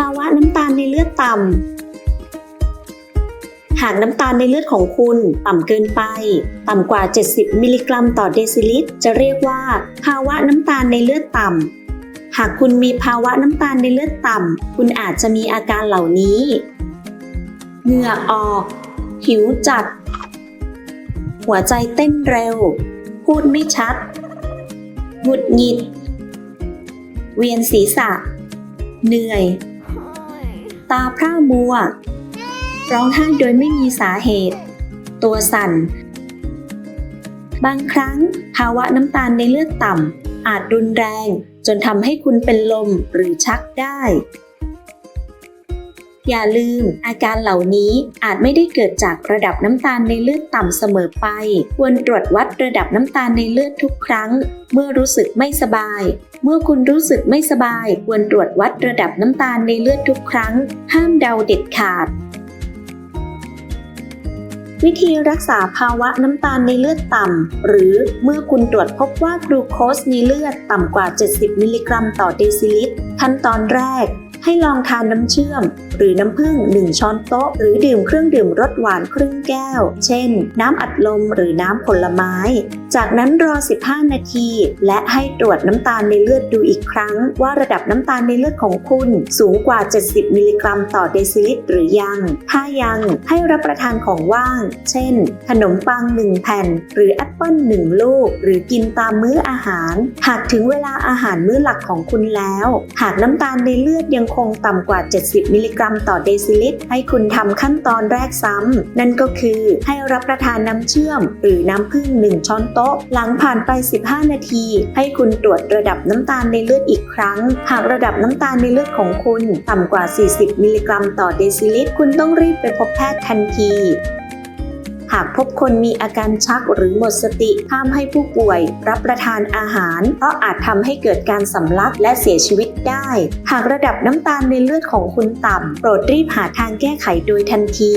ภาวะน้ำตาลในเลือดต่ำ หากน้ำตาลในเลือดของคุณต่ำเกินไป ต่ำกว่า 70 มิลลิกรัมต่อเดซิลิตร จะเรียกว่า ภาวะน้ำตาลในเลือดต่ำ หากคุณมีภาวะน้ำตาลในเลือดต่ำ คุณอาจจะมีอาการเหล่านี้ เหงื่อออก หิวจัด หัวใจเต้นเร็ว พูดไม่ชัด หงุดหงิด เวียนศีรษะเหนื่อย ตาพร่ามัว ร้องไห้โดยไม่มีสาเหตุ ตัวสั่น บางครั้งภาวะน้ำตาลในเลือดต่ำอาจรุนแรง จนทำให้คุณเป็นลมหรือชักได้ อย่าลืม อาการเหล่านี้อาจไม่ได้เกิดจากระดับน้ำตาลในเลือดต่ำเสมอไป ควรตรวจวัดระดับน้ำตาลในเลือดทุกครั้ง เมื่อรู้สึกไม่สบาย เมื่อคุณรู้สึกไม่สบาย ควรตรวจวัดระดับน้ำตาลในเลือดทุกครั้ง ห้ามเดาเด็ดขาดวิธีรักษาภาวะน้ำตาลในเลือดต่ำ หรือเมื่อคุณตรวจพบว่ากลูโคสในเลือดต่ำกว่า 70 มิลลิกรัมต่อเดซิลิตร ขั้นตอนแรก ให้ลองทานน้ำเชื่อม หรือน้ำผึ้ง1 ช้อนโต๊ะ หรือดื่มเครื่องดื่มรสหวานครึ่งแก้ว เช่น น้ำอัดลมหรือน้ำผลไม้ จากนั้นรอ 15 นาที และให้ตรวจน้ำตาลในเลือดดูอีกครั้ง ว่าระดับน้ำตาลในเลือดของคุณสูงกว่า 70 มิลลิกรัมต่อเดซิลิตรหรือยัง ถ้ายังให้รับประทานของว่าง เช่น ขนมปัง 1 แผ่น หรือแอปเปิล1ลูก หรือกินตามมื้ออาหาร หากถึงเวลาอาหารมื้อหลักของคุณแล้ว หากน้ำตาลในเลือดยังคคงต่ำกว่า 70 มิลลิกรัมต่อเดซิลิตร ให้คุณทำขั้นตอนแรกซ้ำ นั่นก็คือให้รับประทานน้ำเชื่อม หรือน้ำผึ้ง 1 ช้อนโต๊ะ หลังผ่านไป 15 นาที ให้คุณตรวจระดับน้ำตาลในเลือดอีกครั้ง หากระดับน้ำตาลในเลือดของคุณ ต่ำกว่า 40 มิลลิกรัมต่อเดซิลิตร คุณต้องรีบไปพบแพทย์ทันที หากพบคนมีอาการชักหรือหมดสติห้ามให้ผู้ป่วย รับประทานอาหาร เพราะอาจทำให้เกิดการสำลักและเสียชีวิตได้ หากระดับน้ำตาลในเลือดของคุณต่ำโปรดรีบหาทางแก้ไขโดยทันที